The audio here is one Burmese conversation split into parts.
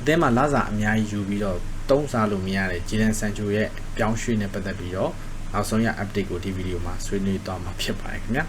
အသင်းမှာလာစာအများကြီးယူပြီးတော့တုံးစားလို့မရတဲ့ဂျီဒန်ဆန်ချိုရဲ့ပြောင်းရွှေ့နဲ့ပတ်သက်ပြီးတော့နောက်ဆုံးရ update ကိုဒီဗီဒီယိုမှာဆွေးနွေးသွားမှာဖြစ်ပါတယ်ခင်ဗျာ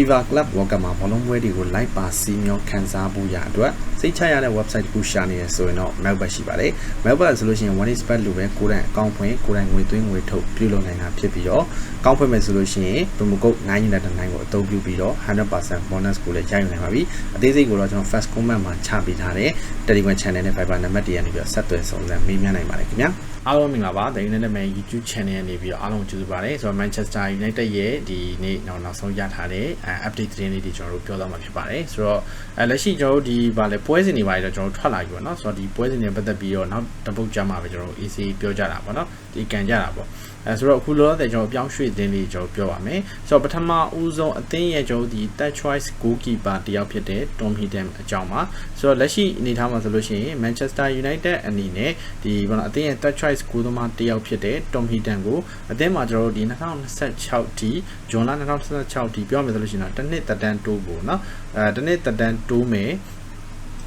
FIFA Club World Cup မှာဘောလုံးပွဲတွေကို live ပါစီမျောခန်းစားဖို့ရအတွက်စိတ်ချရတဲ့ website တစ်ခုရှာနေရဆိုရင်တော့ Melbet ရှိပါတယ်။ Melbet ဆိုလို့ရှိရင် one is bet လို့ပဲကိုယ်တိုင်အကောင့်ဖွင့်ကိုယ်တိုင်ငွေသွင်းငွေထုတ်ပြုလုပ်နိုင်တာဖြစ်ပြီးတော့အကောင့်ဖွင့်မယ်ဆိုလို့ရှိရင် promo code 999ကိုအသုံးပြုပြီးတော့100% bonus ကိုလည်းရယူနိုင်ပါပြီ။အသေးစိတ်ကိုတော့ကျွန်တော် first comment မှာချပေးထားတဲ့ Telegram channel နဲ့ Viber နံပါတ်တွေကနေပြီးတော့ဆက်သွယ်စုံစမ်းမေးမြန်းနိုင်ပါတယ်ခင်ဗျာ။ အားလုံးမင်္ဂလာပါ။ The Internet Man YouTube Channel ကနေပြီးတော့အားလုံးကြိုဆိုပါရစေ။ဆိုတော့ Manchester United ရဲ့ဒီနေ့နောက်နောက်ဆုံးရထားတဲ့ update သတင်းလေးတွေကျွန်တော်တို့ပြောသွားမှာဖြစ်ပါတယ်။ဆိုတော့အဲလက်ရှိကျွန်တော်တို့ဒီဗာလဲပွဲစဉ်တွေပါတော့ကျွန်တော်တို့ထွက်လာပြီပေါ့နော်။ဆိုတော့ဒီပွဲစဉ်တွေပတ်သက်ပြီးတော့နောက်တစ်ပုတ်ကြမှာပဲကျွန်တော်တို့ AC ပြောကြတာပေါ့နော်။ဒီကန်ကြတာပေါ့။အဲဆိုတော့အခုလောလောဆယ်ကျွန်တော်ပြောင်းရွှေ့သတင်းလေးကျွန်တော်ပြောပါမယ်ဆိုတော့ပထမဦးဆုံးအသင်းရဲ့ကျွန်တော်ဒီ touch choice goalkeeper တယောက်ဖြစ်တဲ့ Tom Heaton အကြောင်းပါဆိုတော့လက်ရှိအနေထားမှာဆိုလို့ရှိရင် Manchester United အနေနဲ့ဒီဘာလို့အသင်းရဲ့ touch choice ဂိုးသမားတယောက်ဖြစ်တဲ့ Tom Heaton ကိုအသင်းမှာကျွန်တော်တို့ဒီ2026ဒီဇွန်လ2026ဒီပြောမယ်ဆိုလို့ရှိရင်တော့တစ်နှစ်သက်တမ်းတိုးဖို့เนาะအဲတစ်နှစ်သက်တမ်းတိုးမယ်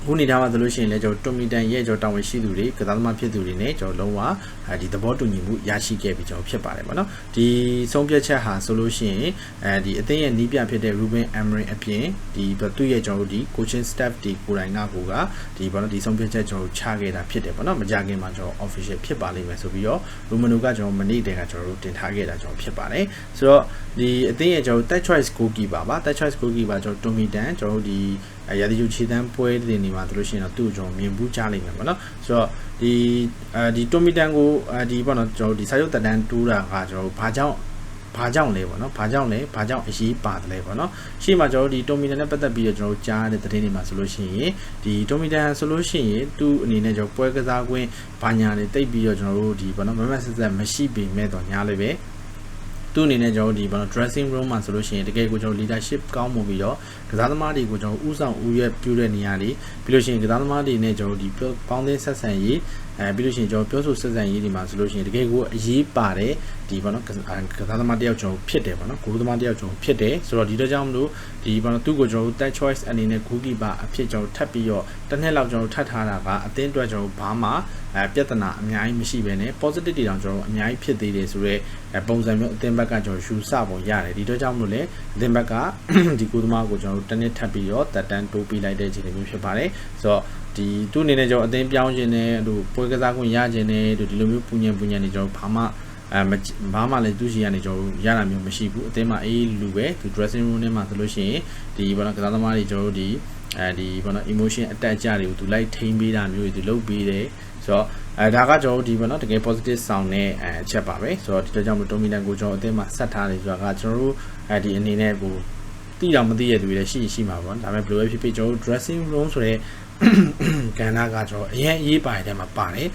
ခုနေထားမှာဆိုလို့ရှိရင်လည်းကျွန်တော်တိုမီတန်ရဲ့ကျွန်တော်တာဝန်ရှိသူတွေကစားသမားဖြစ်သူတွေနဲ့ကျွန်တော်လုံးဝအဲဒီသဘောတူညီမှုရရှိခဲ့ပြီကျွန်တော်ဖြစ်ပါတယ်ဗောနော်ဒီဆုံးဖြတ်ချက်ဟာဆိုလို့ရှိရင်အဲဒီအသင်းရဲ့နီးပြဖြစ်တဲ့ Ruben Amorim အပြင်ဒီသူ့ရဲ့ကျွန်တော်ဒီ coaching staff တွေကိုယ်တိုင်ကကိုကဒီဗောနော်ဒီဆုံးဖြတ်ချက်ကျွန်တော်ချခဲ့တာဖြစ်တယ်ဗောနော်မကြခင်မှာကျွန်တော် official ဖြစ်ပါလိမ့်မယ်ဆိုပြီးတော့ Romano ကကျွန်တော်မနေ့တည်းကကျွန်တော်တို့တင်ထားခဲ့တာကျွန်တော်ဖြစ်ပါတယ်ဆိုတော့ဒီအသင်းရဲ့ကျွန်တော် touch choice goalkeeper ပါ touch choice goalkeeper ကျွန်တော် Tommy Dan ကျွန်တော်တို့ဒီရာသီယူခြေတန်းပွဲတွေနေမှာဆိုလို့ရှိရင်တော့သူ့ကျွန်တော်မြင်ဘူးကြားလိမ့်မယ်ပေါ့နော်ဆိုတော့ဒီအဲဒီတိုမီတန်ကိုအဲဒီပေါ့နော်ကျွန်တော်ဒီစာရုပ်တက်တန်းတူးတာကကျွန်တော်ဘာကြောင့်ဘာကြောင့်လဲပေါ့နော်ဘာကြောင့်လဲဘာကြောင့်အရေးပါတယ်လဲပေါ့နော်ရှေ့မှာကျွန်တော်တို့ဒီတိုမီတန်နဲ့ပတ်သက်ပြီးတော့ကျွန်တော်တို့ကြားတဲ့သတင်းတွေမှာဆိုလို့ရှိရင်ဒီတိုမီတန်ဆိုလို့ရှိရင်သူ့အနေနဲ့ကျွန်တော်ပွဲကစားခွင့်ဘာညာတွေတိတ်ပြီးတော့ကျွန်တော်တို့ဒီပေါ့နော်မမဆက်ဆက်မရှိပေမဲ့တော့ညားလေးပဲ သူ့အနေနဲ့ကျွန်တော်ဒီဘာလို့ dressing room မှာဆိုလို့ရှိရင်တကယ်ကိုကျွန်တော် leadership ကောင်းမှုပြီးတော့ကစားသမားတွေကိုကျွန်တော်ဥဆောင်ဥရွက်ပြုတဲ့နေရာတွေပြီးလို့ရှိရင်ကစားသမားတွေနဲ့ကျွန်တော်ဒီပေါင်းသင်းဆက်ဆံရေး အဲပြီးလို့ရှိရင်ကျွန်တော်ပြောဆိုဆက်ဆံရေးတွေမှာဆိုလို့ရှိရင်တကယ်ကိုအရေးပါတယ်ဒီဘာလို့ကစားသမားတယောက်ကျွန်တော်ဖြစ်တယ်ဘာလို့ဂိုးသမားတယောက်ကျွန်တော်ဖြစ်တယ်ဆိုတော့ဒီတော့ကြောင့်မလို့ဒီဘာလို့သူ့ကိုကျွန်တော် touch choice အနေနဲ့ goalkeeper အဖြစ်ကျွန်တော်ထပ်ပြီးတော့တစ်နှစ်လောက်ကျွန်တော်ထပ်ထားတာကအသင်းအတွက်ကျွန်တော်ဘာမှအဲပြဿနာအများကြီးမရှိဘဲနဲ့ positive တွေတောင်ကျွန်တော်အများကြီးဖြစ်သေးတယ်ဆိုတော့ပုံစံမျိုးအသင်းဘက်ကကျွန်တော်ယူဆပုံရတယ်ဒီတော့ကြောင့်မလို့လေအသင်းဘက်ကဒီကိုသမားကိုကျွန်တော်တစ်နှစ်ထပ်ပြီးတော့တက်တန်းတိုးပေးလိုက်တဲ့အခြေအနေမျိုးဖြစ်ပါတယ်ဆိုတော့ ဒီသူ့အနေနဲ့ကျွန်တော်အသင်းပြောင်းခြင်းနဲ့ဟိုပွဲကစားခွင့်ရခြင်းနဲ့ဒီလိုမျိုးပူညံပူညံနေကျွန်တော်ဘာမှအဲဘာမှလည်းသူရှိရနေကျွန်တော်ရတာမျိုးမရှိဘူးအသင်းမှာအေးလူပဲသူ dressing room ထဲမှာဆိုလို့ရှိရင်ဒီဘာလို့ကစားသမားတွေကျွန်တော်တို့ဒီအဲဒီဘာလို့ emotion attack ကြတွေကိုသူလိုက်ထိန်းပေးတာမျိုးတွေသူလုပ်ပေးတယ်ဆိုတော့အဲဒါကကျွန်တော်တို့ဒီပေါ့နော်တကယ် positive sound နဲ့အဲအချက်ပါပဲဆိုတော့ဒီတော့ကြောင့်မတိုမီတန်ကိုကျွန်တော်အသင်းမှာဆက်ထားတယ်ဆိုတာကကျွန်တော်တို့အဲဒီအနေနဲ့ကိုတိတော့မသိရသူတွေလည်းရှိရှိမှာပေါ့ဒါပေမဲ့ဘယ်လိုပဲဖြစ်ဖြစ်ကျွန်တော်တို့ dressing room ဆိုတဲ့ ကဏ္ဍကကျွန်တော်အရင်အရေးပါတယ်တဲ့မှာပါတယ်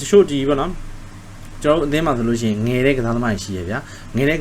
တချို့ဒီပေါ့နော်ကျွန်တော်အသင်းမှာဆိုလို့ရှိရင်ငယ်တဲ့ကစားသမားရှိရဗျာငယ်တဲ့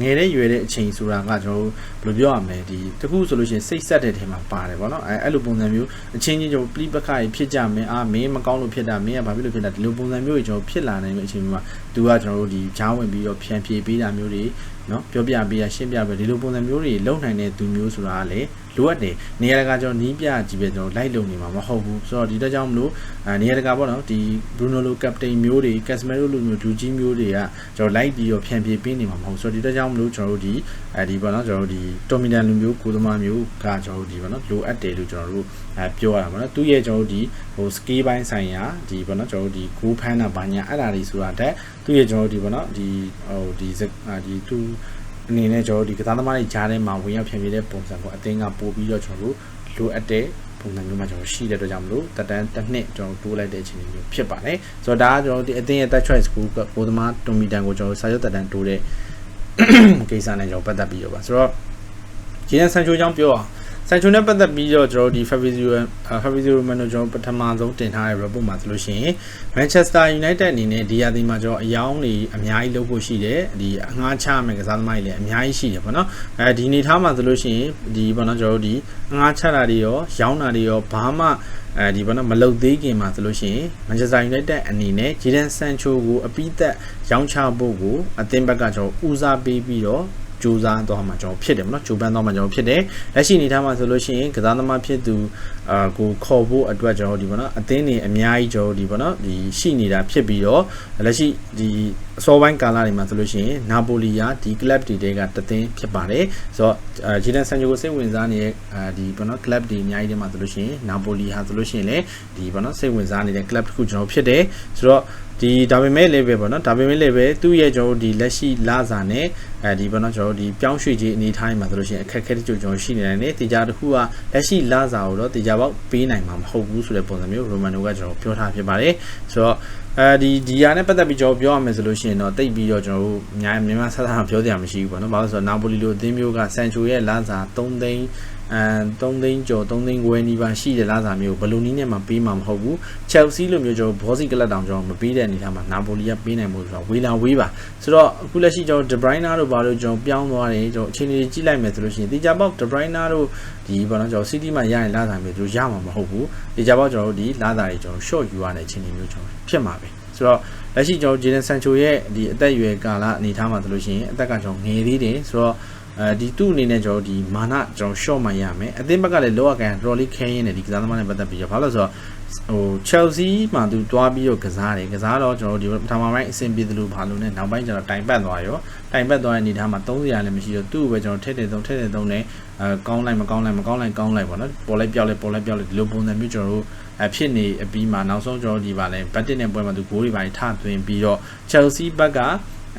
ငယ်တဲ့ရွယ်တဲ့အချိန်ဆိုတာကကျွန်တော်ဘယ်လိုပြောရမလဲဒီတခုဆိုလို့ရှိရင်စိတ်ဆက်တဲ့ထဲမှာပါတယ်ဗောနော်အဲအဲ့လိုပုံစံမျိုးအချင်းချင်းကျွန်တော်ပလိပခါကြီးဖြစ်ကြမယ်အာမင်းမကောင်းလို့ဖြစ်တာမင်းကဘာဖြစ်လို့ဖြစ်တာဒီလိုပုံစံမျိုးကြီးကျွန်တော်ဖြစ်လာနိုင်မယ့်အချိန်မျိုးမှာသူကကျွန်တော်တို့ဒီဂျားဝင်ပြီးတော့ဖြန်ဖြေပေးတာမျိုးတွေ နော်ပြောပြပေးရရှင်းပြပေးဒီလိုပုံစံမျိုးတွေလုံနိုင်တဲ့သူမျိုးဆိုတာကလေလိုအပ်တယ်နေရာတကာကျွန်တော်နီးပြကြည့်ပဲကျွန်တော်လိုက်လုံနေမှာမဟုတ်ဘူးဆိုတော့ဒီတက်ကြောင့်မလို့အဲနေရာတကာပေါ့နော်ဒီ Bruno လို captain မျိုးတွေ Casemiro လိုမျိုးဒူကြီးမျိုးတွေကကျွန်တော်လိုက်ပြီးတော့ဖြန်ပြေးပေးနေမှာမဟုတ်ဆိုတော့ဒီတက်ကြောင့်မလို့ကျွန်တော်တို့ဒီအဲဒီပေါ့နော်ကျွန်တော်တို့ဒီ Dominant လိုမျိုးကိုသမားမျိုးကကျွန်တော်တို့ဒီပေါ့နော်လိုအပ်တယ်လို့ကျွန်တော်တို့အဲပြောရတာပေါ့နော်သူရဲ့ကျွန်တော်တို့ဒီဟို skill ပိုင်းဆိုင်ရာဒီပေါ့နော်ကျွန်တော်တို့ဒီ goal ဖမ်းတာဘာညာအဲ့ဒါတွေဆိုတာတက်သူရဲ့ကျွန်တော်တို့ဒီပေါ့နော်ဒီဟိုဒီဒီသူအနေနဲ့ကျွန်တော်ဒီကစားသမားတွေကြားထဲမှာဝင်ရောက်ဖြန့်ပြတဲ့ပုံစံကိုအသင်းကပို့ပြီးတော့ကျွန်တော်တို့လိုအပ်တဲ့ပုံစံမျိုးမှာကျွန်တော်ရှိတဲ့အတွက်ကြောင့်မလို့တက်တန်းတစ်နှစ်ကျွန်တော်တိုးလိုက်တဲ့အခြေအနေမျိုးဖြစ်ပါတယ်ဆိုတော့ဒါကကျွန်တော်ဒီအသင်းရဲ့ touch choice ကိုကိုသမားတိုမီတန်ကိုကျွန်တော်စာရုပ်တက်တန်းတိုးတဲ့ကိစ္စနဲ့ကျွန်တော်ပတ်သက်ပြီးတော့ပါဆိုတော့ဂျီနန်ဆန်ချိုကြောင့်ပြောအောင် ဆန်ချိုနဲ့ပတ်သက်ပြီးတော့ကျွန်တော်ဒီ Fabrizio Fabrizio Romano ကျွန်တော်ပထမဆုံးတင်ထားတဲ့ report မှာဆိုလို့ရှိရင် Manchester United အနေနဲ့ဒီရာသီမှာကျွန်တော်အယောင်းတွေအများကြီးလုပ်ဖို့ရှိတယ်ဒီအငှားချမယ်ကစားသမားတွေလည်းအများကြီးရှိတယ်ပေါ့နော်အဲဒီနေထားမှာဆိုလို့ရှိရင်ဒီပေါ့နော်ကျွန်တော်တို့ဒီအငှားချတာတွေရောရောင်းတာတွေရောဘာမှအဲဒီဘောနော်မလုတ်သေးခင်မှာဆိုလို့ရှိရင် Manchester United အနေနဲ့ Jadon Sancho ကိုအပိသက်ရောင်းချဖို့ကိုအသင်းဘက်ကကျွန်တော်ဦးစားပေးပြီးတော့ စူးစမ်းသွားမှာကျွန်တော်ဖြစ်တယ်ပေါ့နော်ကြိုးပမ်းသွားမှာကျွန်တော်ဖြစ်တယ်လက်ရှိအနေထားမှာဆိုလို့ရှိရင်ကစားသမားဖြစ်သူအာကိုခေါ်ဖို့အတွက်ကျွန်တော်ဒီပေါ့နော်အသင်းတွေအများကြီးကျွန်တော်ဒီပေါ့နော်ဒီရှိနေတာဖြစ်ပြီးတော့လက်ရှိဒီအစောပိုင်းကာလတွေမှာဆိုလို့ရှိရင်နာပိုလီယာဒီ club တွေတဲကတသင်းဖြစ်ပါတယ်ဆိုတော့ဂျီဒန်ဆန်ချိုကိုစိတ်ဝင်စားနေတဲ့အဲဒီပေါ့နော် club တွေအများကြီးတွေမှာဆိုလို့ရှိရင်နာပိုလီဟာဆိုလို့ရှိရင်လည်းဒီပေါ့နော်စိတ်ဝင်စားနေတဲ့ club တစ်ခုကျွန်တော်ဖြစ်တယ်ဆိုတော့ ဒီဒါပေမဲ့လည်းပဲပေါ့နော်ဒါပေမဲ့လည်းပဲသူ့ရဲ့ကျွန်တော်ဒီလက်ရှိလာစာနဲ့အဲဒီပေါ့နော်ကျွန်တော်ဒီပြောင်းရွှေ့ခြင်းအနေထားမှာဆိုလို့ရှိရင်အခက်အခဲတချို့ကျွန်တော်ရှိနေတယ်နေတေချာတစ်ခုကလက်ရှိလာစာကိုတော့တေချာပေါက်ပေးနိုင်မှာမဟုတ်ဘူးဆိုတဲ့ပုံစံမျိုးရိုမန်နိုကကျွန်တော်ပြောထားဖြစ်ပါတယ်ဆိုတော့အဲဒီဒီယာနဲ့ပတ်သက်ပြီးကျွန်တော်ပြောရမယ်ဆိုလို့ရှိရင်တော့တိတ်ပြီးတော့ကျွန်တော်တို့အများမြန်မာဆက်ဆံပြောစရာမရှိဘူးပေါ့နော်ဘာလို့ဆိုတော့နာပိုလီလိုအသင်းမျိုးကဆန်ချိုရဲ့လာစာ3သိန်း အဲ3သိန်းကျော်3သိန်းခွဲနီးပါးရှိတဲ့လားစာမျိုးဘယ်လိုနည်းနဲ့မှပေးမှာမဟုတ်ဘူးချယ်ဆီလိုမျိုးကျွန်တော်ဘောစီကလပ်တောင်ကျွန်တော်မပေးတဲ့အနေထားမှာနာပိုလီကပေးနိုင်မှုဆိုတော့ဝေလာဝေးပါဆိုတော့အခုလက်ရှိကျွန်တော်ဒဘရိုင်းနာတို့ဘာလို့ကျွန်တော်ပြောင်းသွားတယ်ကျွန်တော်အခြေအနေကြည့်လိုက်မယ်ဆိုလို့ရှိရင်တေချာပေါက်ဒဘရိုင်းနာတို့ဒီဘာလို့ကျွန်တော်စီးတီးမှာရရင်လားစာမျိုးတို့ရမှာမဟုတ်ဘူးတေချာပေါက်ကျွန်တော်တို့ဒီလားစာတွေကျွန်တော် short ယူရတဲ့အခြေအနေမျိုးကျွန်တော်ဖြစ်မှာပဲဆိုတော့လက်ရှိကျွန်တော်ဂျေဒန်ဆန်ချိုရဲ့ဒီအသက်အရွယ်ကာလအနေထားမှာဆိုလို့ရှိရင်အသက်ကကျွန်တော်ငယ်သေးတယ်ဆိုတော့ အဲဒီသူ့အနေနဲ့ကျွန်တော်ဒီမာနကျွန်တော် short မှရမယ်အသင်းဘက်ကလည်းလောအကန် trolley ခဲရင်းနဲ့ဒီကစားသမားနဲ့ပတ်သက်ပြီးတော့ဘာလို့ဆိုတော့ဟို Chelsea မှာသူတွားပြီးတော့ကစားတယ်ကစားတော့ကျွန်တော်ဒီပထမပိုင်းအဆင်ပြေတယ်လို့ဘာလို့လဲနောက်ပိုင်းကျတော့တိုင်ပတ်သွားရောတိုင်ပတ်သွားတဲ့အနေထားမှာ300လည်းမရှိတော့သူ့ကိုပဲကျွန်တော်ထည့်တယ်သုံးထည့်တယ်သုံးနဲ့အဲကောင်းလိုက်မကောင်းလိုက်မကောင်းလိုက်ကောင်းလိုက်ပေါ့နော်ပေါ်လိုက်ပြောက်လိုက်ပေါ်လိုက်ပြောက်လိုက်ဒီလိုပုံစံမျိုးကျွန်တော်တို့အဖြစ်နေအပြီးမှာနောက်ဆုံးကျွန်တော်ဒီပါလဲဘတ်တစ်နဲ့ပွဲမှာသူဂိုးတွေပါထသွင်းပြီးတော့ Chelsea ဘက်က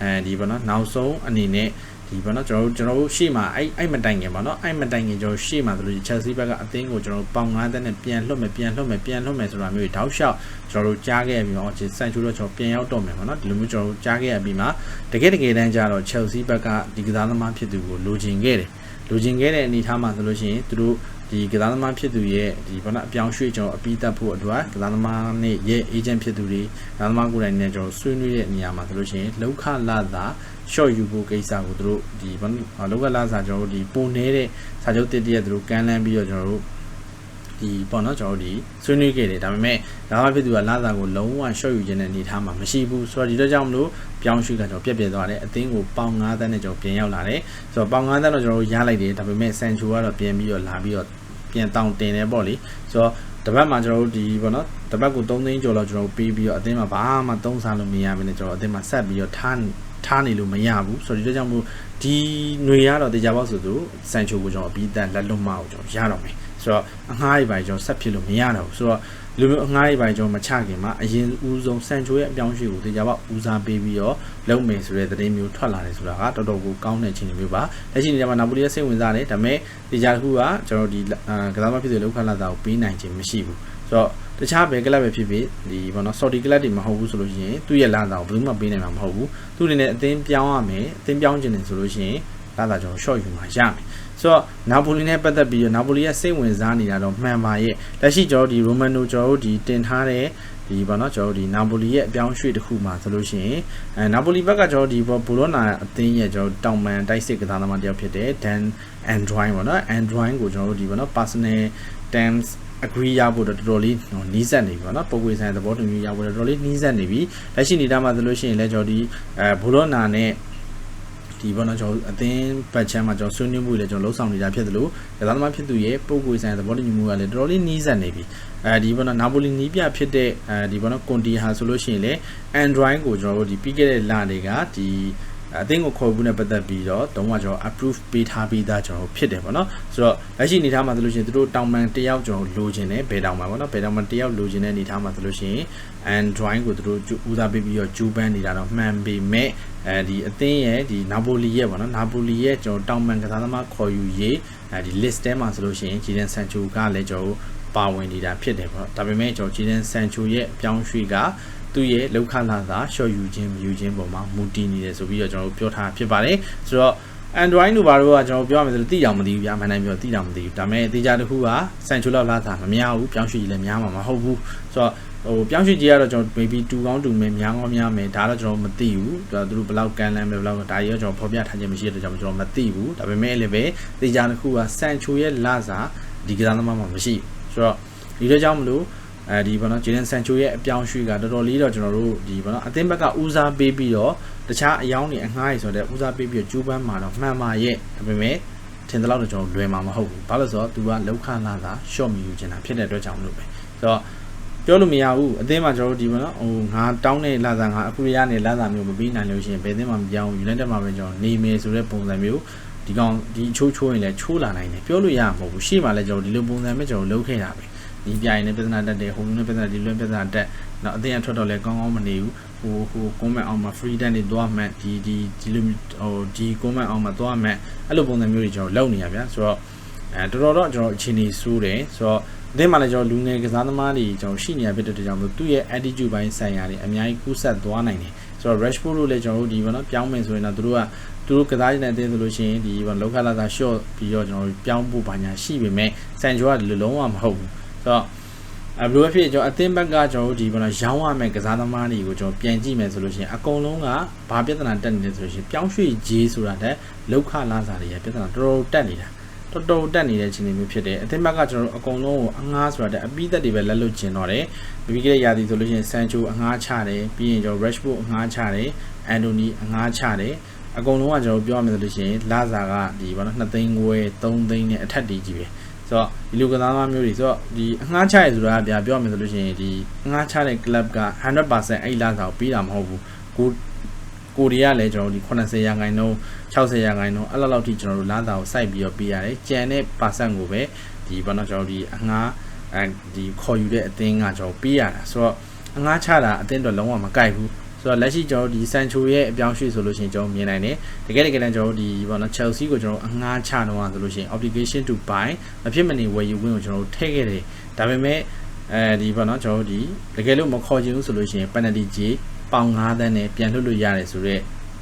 အဲဒီပေါ့နော်နောက်ဆုံးအနေနဲ့ ဒီပေါ့နော်ကျွန်တော်တို့ကျွန်တော်တို့ရှေ့မှာအဲ့အဲ့မတိုင်ခင်ပေါ့နော်အဲ့မတိုင်ခင်ကျွန်တော်ရှေ့မှာဆိုလို့ Chelsea ဘက်ကအသင်းကိုကျွန်တော်ပေါင်9တက်နဲ့ပြန်လွှတ်မယ်ပြန်လွှတ်မယ်ပြန်လွှတ်မယ်ဆိုတာမျိုးတောက်လျှောက်ကျွန်တော်တို့ကြားခဲ့ပြီးတော့ဆန်ချိုတော့ကျွန်တော်ပြန်ရောက်တော့မယ်ပေါ့နော်ဒီလိုမျိုးကျွန်တော်တို့ကြားခဲ့ပြီးမှတကယ်တကယ်တမ်းကျတော့ Chelsea ဘက်ကဒီကစားသမားဖြစ်သူကိုလိုချင်ခဲ့တယ်လိုချင်ခဲ့တဲ့အနေအထားမှာဆိုလို့ရှိရင်သူတို့ဒီကစားသမားဖြစ်သူရဲ့ဒီဘာလို့အပြောင်းရွှေ့ကျွန်တော်အပြီးတက်ဖို့အတွက်ကစားသမားနဲ့ရဲ့ agent ဖြစ်သူတွေကစားသမားကိုယ်တိုင်နဲ့ကျွန်တော်ဆွေးနွေးတဲ့နေရာမှာဆိုလို့ရှိရင်လောက်ခလာသာ short ယူဖို့ကိစ္စကိုသူတို့ဒီဘာလို့လောက်ကလာစာကျွန်တော်တို့ဒီပုံနေတဲ့စာချုပ်တစ်တည်းသူတို့ကမ်းလှမ်းပြီးတော့ကျွန်တော်တို့ဒီပေါ့နော်ကျွန်တော်တို့ဒီဆွေးနွေးခဲ့တယ်ဒါပေမဲ့ဒါမှဖြစ်သူကလာစာကိုလုံးဝ short ယူခြင်းတဲ့အနေထားမှာမရှိဘူးဆိုတော့ဒီတော့ကြောင့်မလို့ပြောင်းရွှေ့ကကျွန်တော်ပြက်ပြက်သွားတယ်အသင်းကိုပေါင်9တန်းနဲ့ကျွန်တော်ပြန်ရောက်လာတယ်ဆိုတော့ပေါင်9တန်းတော့ကျွန်တော်တို့ရလိုက်တယ်ဒါပေမဲ့ဆန်ချိုကတော့ပြန်ပြီးတော့လာပြီးတော့ပြန်တောင်းတင်တယ်ပေါ့လေဆိုတော့တပတ်မှာကျွန်တော်တို့ဒီပေါ့နော်တပတ်ကို3သိန်းကျော်လောက်ကျွန်တော်တို့ပေးပြီးတော့အသင်းမှာဘာမှသုံးစားလို့မရမင်းနဲ့ကျွန်တော်အသင်းမှာဆက်ပြီးတော့ထား ထားနေလို့မရဘူးဆိုတော့ဒီကြောင့်မို့ဒီຫນွေရတော့တေချာပေါက်ဆိုသူစန်ချိုကိုကျွန်တော်အပြီးတက်လက်လွတ်မအောင်ကျွန်တော်ရတော့မယ်ဆိုတော့အငှားတွေပိုင်းကျွန်တော်ဆက်ဖြစ်လို့မရတော့ဘူးဆိုတော့လူမျိုးအငှားတွေပိုင်းကျွန်တော်မချခင်မှာအရင်ဦးဆုံးစန်ချိုရဲ့အပြောင်းအရွှေ့ကိုတေချာပေါက်ဦးစားပေးပြီးတော့လုပ်မယ်ဆိုတဲ့သတင်းမျိုးထွက်လာတယ်ဆိုတာကတော်တော်ကိုကောင်းတဲ့အခြေအနေမျိုးပါလက်ရှိနေမှာနာပိုလီရဲ့စိတ်ဝင်စားတယ်ဒါပေမဲ့တေချာခုကကျွန်တော်ဒီကစားမဖြစ်တဲ့လောက်ခလာတာကိုပေးနိုင်ခြင်းမရှိဘူး ဆိုတော့တခြားဘယ်ကလပ်ပဲဖြစ်ဖြစ်ဒီဘောနော် Saudi ကလပ်တွေမဟုတ်ဘူးဆိုလို့ရှိရင်သူ့ရဲ့လာတာကိုဘယ်သူမှပေးနိုင်မှာမဟုတ်ဘူးသူ့အနေနဲ့အသင်းပြောင်းရမယ်အသင်းပြောင်းခြင်းတယ်ဆိုလို့ရှိရင်လာတာကျွန်တော် short ယူမှာရမယ်ဆိုတော့နာပိုလီနဲ့ပတ်သက်ပြီးတော့နာပိုလီရဲ့စိတ်ဝင်စားနေတာတော့မှန်ပါရဲ့လက်ရှိကျွန်တော်ဒီရိုမန်နိုကျွန်တော်တို့ဒီတင်ထားတဲ့ဒီဘာနော်ကျွန်တော်တို့ဒီနာပိုလီရဲ့အပြောင်းရွှေ့တစ်ခုမှာဆိုလို့ရှိရင်အဲနာပိုလီဘက်ကကျွန်တော်ဒီဘူလောနာအသင်းရဲ့ကျွန်တော်တောင်ပန်တိုက်စစ်ကစားသမားတယောက်ဖြစ်တဲ့ Dan Android ပေါ့နော် Android ကိုကျွန်တော်တို့ဒီဘာနော် personal terms agree ရဖို့တော့တော်တော်လေးနီးစပ်နေပြီပေါ့နော်ပုံကွေဆိုင်သဘောတူညီရဖို့တော်တော်လေးနီးစပ်နေပြီလက်ရှိနေတာမှာဆိုလို့ရှိရင်လည်းကျွန်တော်ဒီအဲဘူလောနာနဲ့ဒီဘောနော်ကျွန်တော်အသင်းဘတ်ချမ်းမှာကျွန်တော်ဆွေးနွေးမှုလည်းကျွန်တော်လှုပ်ဆောင်နေတာဖြစ်သလိုကစားသမားဖြစ်သူရဲ့ပုံကွေဆိုင်သဘောတူညီမှုကလည်းတော်တော်လေးနီးစပ်နေပြီအဲဒီဘောနော်နာပိုလီနီးပြဖြစ်တဲ့အဲဒီဘောနော်ကွန်တီဟာဆိုလို့ရှိရင်လည်း Android ကိုကျွန်တော်တို့ဒီပြီးခဲ့တဲ့လတွေကဒီ အသင်းကိုခေါ်ဖို့နဲ့ပတ်သက်ပြီးတော့တုံးကကျွန်တော် approve ပေးထားပြီးသားကျွန်တော်ဖြစ်တယ်ပေါ့နော်ဆိုတော့လက်ရှိအနေထားမှာဆိုလို့ရှိရင်သူတို့တောင်ပန်တယောက်ကျွန်တော်လိုချင်တယ်ဘယ်တောင်ပန်ပေါ့နော်ဘယ်တောင်ပန်တယောက်လိုချင်တဲ့အနေထားမှာဆိုလို့ရှိရင် Android ကိုသူတို့ဦးစားပေးပြီးတော့ကျူးပန်းနေတာတော့မှန်ပေမဲ့အဲဒီအသင်းရဲ့ဒီနာပိုလီရဲ့ပေါ့နော်နာပိုလီရဲ့ကျွန်တော်တောင်ပန်ကစားသမားခေါ်ယူရေးအဲဒီ list ထဲမှာဆိုလို့ရှိရင်ဂျီဒန်ဆန်ချိုကလည်းကျွန်တော်ပါဝင်နေတာဖြစ်တယ်ပေါ့ဒါပေမဲ့ကျွန်တော်ဂျီဒန်ဆန်ချိုရဲ့ပြောင်းရွှေ့က သူ့ရဲ့လောက်ခလာသာရှော့ယူခြင်းမယူခြင်းပုံမှာမူတည်နေတယ်ဆိုပြီးတော့ကျွန်တော်တို့ပြောထားဖြစ်ပါတယ်ဆိုတော့ Android လို့ဘာလို့ကကျွန်တော်ပြောရမယ်ဆိုတော့တိတောင်မသိဘူးဗျာမှန်တိုင်းပြောတိတောင်မသိဘူးဒါပေမဲ့အသေးချာတစ်ခုကစံချိုလောက်လာတာမများဘူးပြောင်းရွှေ့လည်းများမှာမဟုတ်ဘူးဆိုတော့ဟိုပြောင်းရွှေ့ကြီးကတော့ကျွန်တော် maybe 2ကောင်း2မယ်များကောင်းများမယ်ဒါတော့ကျွန်တော်မသိဘူးသူတို့ဘယ်လောက်ကမ်းလမ်းပဲဘယ်လောက်ဒါကြီးရောကျွန်တော်ဖော်ပြထားခြင်းမရှိတဲ့ကြောင့်ကျွန်တော်မသိဘူးဒါပေမဲ့လည်းပဲသေချာတစ်ခုကစံချိုရဲ့လာစာဒီကစားသမားမှာမရှိဘူးဆိုတော့ဒီတော့ကြောင့်မလို့ဟ အဲဒီဘောနော်ဂျေဒန်ဆန်ချိုရဲ့အပြောင်းရွှေ့ကတော်တော်လေးတော့ကျွန်တော်တို့ဒီဘောနော်အသင်းဘက်ကဦးစားပေးပြီးတော့တခြားအယောင်းတွေအငှားတွေဆိုတဲ့ဦးစားပေးပြီးတော့ကျူးပန်းမှာတော့မှန်ပါရဲ့ဒါပေမဲ့ထင်သလောက်တော့ကျွန်တော်လွယ်မှာမဟုတ်ဘူးဘာလို့လဲဆိုတော့ तू ကလောက်ခလာတာ short မီယူချင်တာဖြစ်တဲ့အတွက်ကြောင့်မလို့ပဲဆိုတော့ပြောလို့မရဘူးအသင်းမှာကျွန်တော်တို့ဒီဘောနော်ဟိုငါတောင်းတဲ့လာစာငါအခုရနေလာစာမျိုးမပြီးနိုင်လို့ရှိရင်ဘယ်အသင်းမှာမပြောင်း United မှာပဲကျွန်တော်နေမယ်ဆိုတဲ့ပုံစံမျိုးဒီကောင်ဒီချိုးချိုးရင်လည်းချိုးလာနိုင်တယ်ပြောလို့ရမှာမဟုတ်ဘူးရှေ့မှာလည်းကျွန်တော်ဒီလိုပုံစံမျိုးကျွန်တော်လုပ်ခဲ့တာပဲ ဒီပြိုင်နဲ့ပြဿနာတက်တယ်ဟိုနဲ့ပြဿနာဒီလိုပြဿနာတက်တော့အတင်းအထွက်တော့လည်းကောင်းကောင်းမနေဘူးဟိုဟို comment အောင်မှာ free time တွေသွားမှန်ဒီဒီဒီလိုဟိုဒီ comment အောင်မှာသွားမှန်အဲ့လိုပုံစံမျိုးတွေကျွန်တော်လုပ်နေရဗျာဆိုတော့အဲတော်တော်တော့ကျွန်တော်အခြေအနေစိုးတယ်ဆိုတော့အတင်းမှလည်းကျွန်တော်လူငယ်ကစားသမားတွေကျွန်တော်ရှိနေရဖြစ်တဲ့အတွက်ကြောင့်မို့သူ့ရဲ့ attitude ဘိုင်းဆိုင်ရာတွေအများကြီးကူးဆက်သွားနိုင်တယ်ဆိုတော့ Rashford လို့လည်းကျွန်တော်တို့ဒီဘောနော်ပြောင်းမယ်ဆိုရင်တော့သူတို့ကသူတို့ကစားနေတဲ့အတင်းဆိုလို့ရှိရင်ဒီဘောလောက်ခလာသာ short ပြီးတော့ကျွန်တော်တို့ပြောင်းဖို့ဘာညာရှိပေမဲ့ Sancho ကဒီလိုလုံးဝမဟုတ်ဘူး ဆိုတော့အဘလိုဖြစ်ကျွန်တော်အသင်းဘက်ကကျွန်တော်တို့ဒီဘောနော်ရောင်းရမယ်ကစားသမားတွေကိုကျွန်တော်ပြန်ကြည့်မယ်ဆိုလို့ရှိရင်အကုန်လုံးကဘာပြဿနာတက်နေလဲဆိုလို့ရှိရင်ပြောင်းရွှေ့ကြီးဆိုတာတဲ့လောက်ခလာစာတွေရပြဿနာတော်တော်တက်နေတာတော်တော်တက်နေတဲ့အခြေအနေမျိုးဖြစ်တယ်အသင်းဘက်ကကျွန်တော်တို့အကုန်လုံးကိုအငားဆိုတာတဲ့အပိသက်တွေပဲလက်လွတ်ကျင်တော့တယ်ပြီးခဲ့တဲ့ရာသီဆိုလို့ရှိရင် Sancho အငားချတယ်ပြီးရင်ကျွန်တော် Rashford အငားချတယ် Anthony အငားချတယ်အကုန်လုံးကကျွန်တော်ပြောရမယ်ဆိုလို့ရှိရင်လာစာကဒီဘာလို့2သိန်းခွဲ3သိန်းနဲ့အထက်တည်ကြီးပဲ ဆိုတော့ဒီလူကစားသမားမျိုးတွေဆိုတော့ဒီအငှားချရဆိုတာကဗျာပြောရမယ်ဆိုလို့ရှိရင်ဒီအငှားချတဲ့ club က100%အဲ့လာစာကိုပေးတာမဟုတ်ဘူးကိုကိုရီးယားလည်းကျွန်တော်ဒီ80ရာခိုင်နှုန်း60ရာခိုင်နှုန်းအဲ့လောက်လောက်ထိကျွန်တော်တို့လာစာကိုစိုက်ပြီးတော့ပေးရတယ်ကြံတဲ့ percent ကိုပဲဒီဘာလို့ကျွန်တော်ဒီအငှားအဲဒီခေါ်ယူတဲ့အသင်းကကျွန်တော်ပေးရတာဆိုတော့အငှားချတာအသင်းတော့လုံးဝမကိုက်ဘူး ဆိုတော့လက်ရှိကျွန်တော်တို့ဒီဆန်ချိုရဲ့အပြောင်းရွှေ့ဆိုလို့ရှိရင်ကျွန်တော်မြင်နိုင်တယ်တကယ်တကယ်တမ်းကျွန်တော်တို့ဒီဘောနော် Chelsea ကိုကျွန်တော်အငှားချတော့ဆိုလို့ရှိရင် obligation to buy မဖြစ်မနေဝယ်ယူဝင်ကိုကျွန်တော်တို့ထည့်ခဲ့တယ်ဒါပေမဲ့အဲဒီဘောနော်ကျွန်တော်တို့ဒီတကယ်လို့မခေါ်ချင်ဘူးဆိုလို့ရှိရင် penalty ကြီးပေါင်9သန်းနဲ့ပြန်လွှတ်လို့ရတယ်ဆိုတော့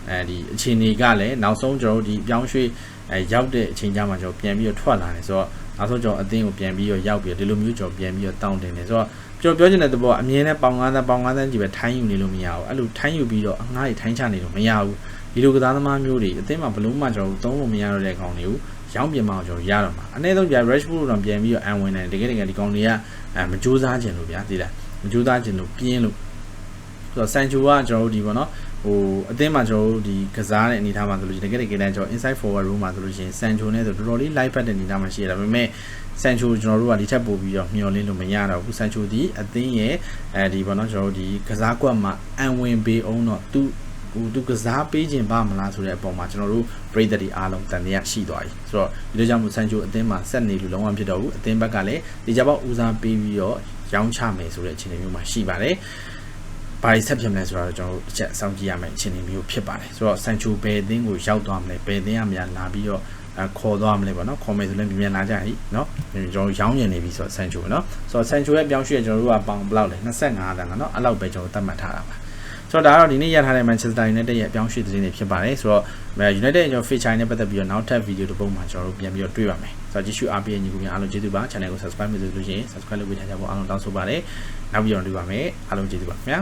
အဲဒီအခြေအနေကလည်းနောက်ဆုံးကျွန်တော်တို့ဒီပြောင်းရွှေ့အဲရောက်တဲ့အချိန်ကြမှာကျွန်တော်ပြန်ပြီးတော့ထွက်လာတယ်ဆိုတော့နောက်ဆုံးကျွန်တော်အသင်းကိုပြန်ပြီးတော့ရောက်ပြီးတော့ဒီလိုမျိုးကျွန်တော်ပြန်ပြီးတော့တောင်းတင်တယ်ဆိုတော့ ကျွန်တော်ပြောချင်တဲ့သဘောအမြင်နဲ့ပေါင်9သန်းပေါင်9သန်းကြီးပဲထိုင်းယူနေလို့မရဘူးအဲ့လိုထိုင်းယူပြီးတော့အငားတွေထိုင်းချနေလို့မရဘူးဒီလိုကစားသမားမျိုးတွေအသင်းမှာဘလို့မှကျွန်တော်သုံးလို့မရတော့တဲ့ကောင်တွေကိုရောင်းပြင်မအောင်ကျွန်တော်ရတော့မှာအနည်းဆုံးပြ Rashford တော့ပြန်ပြီးတော့အန်ဝင်နိုင်တယ်တကယ်တကယ်ဒီကောင်တွေကအဲမကြိုးစားခြင်းလို့ဗျာသိလားမကြိုးစားခြင်းလို့ပြင်းလို့ဆိုတော့ဆန်ချိုကကျွန်တော်တို့ဒီပေါ့နော်ဟိုအသင်းမှာကျွန်တော်တို့ဒီကစားတဲ့အနေအထားမှာဆိုလို့ရှိရင်တကယ်တကယ်တမ်းကျွန်တော် inside forward room မှာဆိုလို့ရှိရင်ဆန်ချိုနဲ့ဆိုတော်တော်လေး live ဖတ်တဲ့အနေအထားမှာရှိရတာဒါပေမဲ့ ဆန်ချိုကျွန်တော်တို့ကဒီထက်ပိုပြီးတော့မျှော်လင့်လို့မရတော့ဘူးဆန်ချိုဒီအသင်းရဲ့အဲဒီပေါ့နော်ကျွန်တော်တို့ဒီကစားကွက်မှာအန်ဝင်ပေးအောင်တော့သူဟိုသူကစားပေးခြင်းပါမလားဆိုတဲ့အပေါ်မှာကျွန်တော်တို့ပြည်သက်တွေအားလုံးတန်တရားရှိသွားပြီဆိုတော့ဒီလိုကြောင့်မို့ဆန်ချိုအသင်းမှာဆက်နေလို့လုံးဝဖြစ်တော့ဘူးအသင်းဘက်ကလည်းဒီကြပေါက်ဦးစားပေးပြီးတော့ရောင်းချမယ်ဆိုတဲ့အခြေအနေမျိုးမှာရှိပါတယ်ဘာတွေဆက်ဖြစ်မလဲဆိုတော့ကျွန်တော်တို့တစ်ချက်စောင့်ကြည့်ရမယ့်အခြေအနေမျိုးဖြစ်ပါတယ်ဆိုတော့ဆန်ချိုဘယ်အသင်းကိုရောက်သွားမလဲဘယ်အသင်းကများလာပြီးတော့ ခေါ်သွားမလဲပေါ့နော်ခေါ်မယ်ဆိုလည်းမြန်လာကြဟိနော်ကျွန်တော်ရောင်းညင်နေပြီဆိုတော့ဆန်ချိုနော်ဆိုတော့ဆန်ချိုရဲ့ပြောင်းရွှေ့ကျွန်တော်တို့ကပေါင်ဘလောက်လဲ25တန်းကနော်အဲ့လောက်ပဲကျွန်တော်သတ်မှတ်ထားတာပါဆိုတော့ဒါကတော့ဒီနေ့ရထားတဲ့ Manchester United ရဲ့အပြောင်းရွှေ့သတင်းတွေဖြစ်ပါတယ်ဆိုတော့ United ကျွန်တော် feature နဲ့ပတ်သက်ပြီးတော့နောက်ထပ် video တစ်ပုဒ်မှာကျွန်တော်တို့ပြန်ပြီးတော့တွေ့ပါမယ်ဆိုတော့ကြည့်ရှုအားပေးညီကိုများအားလုံးကျေးဇူးပါ channel ကို subscribe လုပ်လို့ရှိရင် subscribe လုပ်ပေးထားကြဖို့အားလုံးတောင်းဆိုပါတယ်နောက်ပြီးတော့တွေ့ပါမယ်အားလုံးကျေးဇူးပါခင်ဗျာ